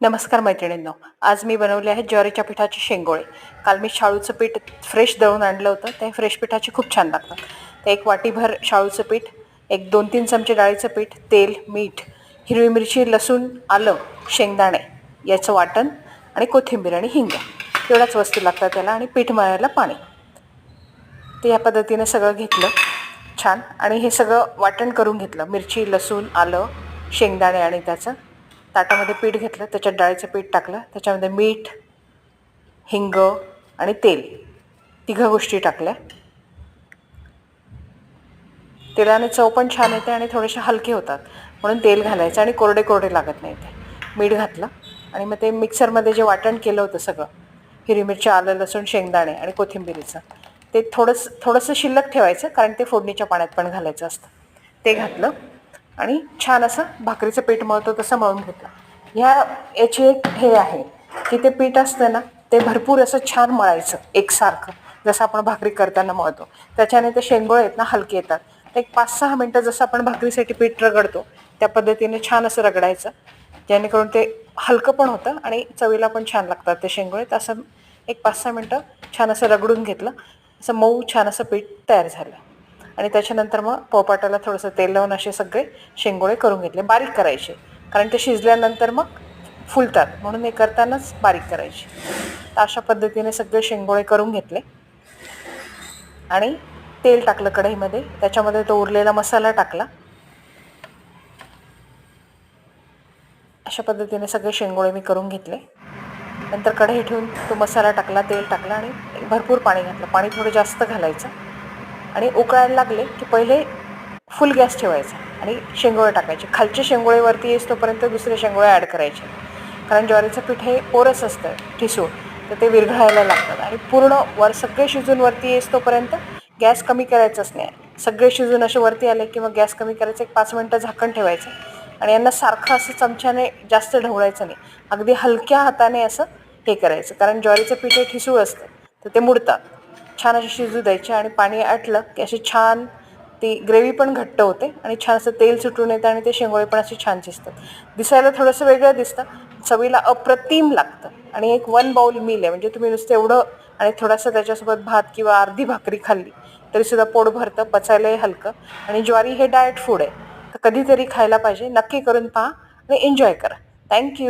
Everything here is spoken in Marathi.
नमस्कार मैत्रिणींनो आज मी बनवले आहेत ज्वारीच्या पिठाचे शेंगोळे. काल मी शाळूचं पीठ फ्रेश दळून आणलं होतं ते फ्रेश पिठाचे खूप छान लागतात. ते एक वाटीभर शाळूचं पीठ एक दोन तीन चमचे डाळीचं पीठ तेल मीठ हिरवी मिरची लसूण आलं शेंगदाणे याचं वाटण आणि कोथिंबीर आणि हिंग. एवढ्याच वस्तू लागतात त्याला आणि पीठ मळायला पाणी. ते या पद्धतीने सगळं घेतलं छान. आणि हे सगळं वाटण करून घेतलं मिरची लसूण आलं शेंगदाणे आणि त्याचं. ताटामध्ये पीठ घेतलं त्याच्यात डाळीचं पीठ टाकलं त्याच्यामध्ये मीठ हिंग आणि तेल तिघं गोष्टी टाकल्या. तेलाने चव पण छान येते आणि थोडेसे हलके होतात म्हणून तेल घालायचं आणि कोरडे कोरडे लागत नाही ते. मीठ घातलं आणि मग ते मिक्सरमध्ये जे वाटण केलं होतं सगळं हिरवी मिरची आलं लसूण शेंगदाणे आणि कोथिंबिरीचं ते थोडंसं थोडंसं शिल्लक ठेवायचं कारण ते फोडणीच्या पाण्यात पण घालायचं असतं. ते घातलं. आणि छान असं भाकरीचं पीठ मळतो तसं मळून घेतलं. ह्या याची एक हे आहे की ते पीठ असतं ना ते भरपूर असं छान मळायचं एकसारखं. जसं आपण भाकरी करताना मळतो. त्याच्याने ते शेंगोळे आहेत ना हलके येतात. एक पाच सहा मिनटं जसं आपण भाकरीसाठी पीठ रगडतो त्या पद्धतीने छान असं रगडायचं. जेणेकरून ते हलकं पण होतं आणि चवीला पण छान लागतात ते शेंगोळे. तर असं एक पाच सहा मिनटं छान असं रगडून घेतलं. असं मऊ छान असं पीठ तयार झालं. आणि त्याच्यानंतर मग पोपाटाला थोडंसं तेल लावून असे सगळे शेंगोळे करून घेतले बारीक करायचे. कारण ते शिजल्यानंतर मग फुलतात म्हणून हे करतानाच बारीक करायचे. तर अशा पद्धतीने सगळे शेंगोळे करून घेतले. आणि तेल टाकलं कढईमध्ये त्याच्यामध्ये तो उरलेला मसाला टाकला. अशा पद्धतीने सगळे शेंगोळे मी करून घेतले. नंतर कढई ठेवून तो मसाला टाकला तेल टाकला आणि भरपूर पाणी घातलं. पाणी थोडं जास्त घालायचं. आणि उकळायला लागले की पहिले फुल गॅस ठेवायचा आणि शेंगोळे टाकायचे. खालचे शेंगोळेवरती वरती तोपर्यंत दुसरे शेंगोळे ॲड करायचे. कारण ज्वारीचं पीठ हे पोरस असतं ठिसूळ तर ते विरघळायला लागतात. आणि पूर्ण वर सगळे शिजून वरती येस तोपर्यंत गॅस कमी करायचाच नाही सगळे शिजून असे वरती आले की मग गॅस कमी करायचं एक पाच मिनटं झाकण ठेवायचं. आणि यांना सारखं असं चमच्याने जास्त ढवळायचं नाही. अगदी हलक्या हाताने असं हे करायचं. कारण ज्वारीचं पीठ हे ठिसूळ असतं तर ते मुडतात. छान अशी शिजू द्यायची आणि पाणी आटलं की अशी छान ती ग्रेव्ही पण घट्ट होते आणि छान असं तेल सुटून येतं आणि ते शेंगोळे पण असे छान दिसतात दिसायला थोडंसं वेगळं दिसतं. चवीला अप्रतिम लागतं. आणि एक वन बाउल मील आहे. म्हणजे तुम्ही नुसतं एवढं आणि थोडासा त्याच्यासोबत भात किंवा अर्धी भाकरी खाल्ली तरीसुद्धा पोट भरतं पचायलाही हलकं. आणि ज्वारी हे डाएट फूड आहे. तर कधीतरी खायला पाहिजे. नक्की करून पहा आणि एन्जॉय करा. थँक्यू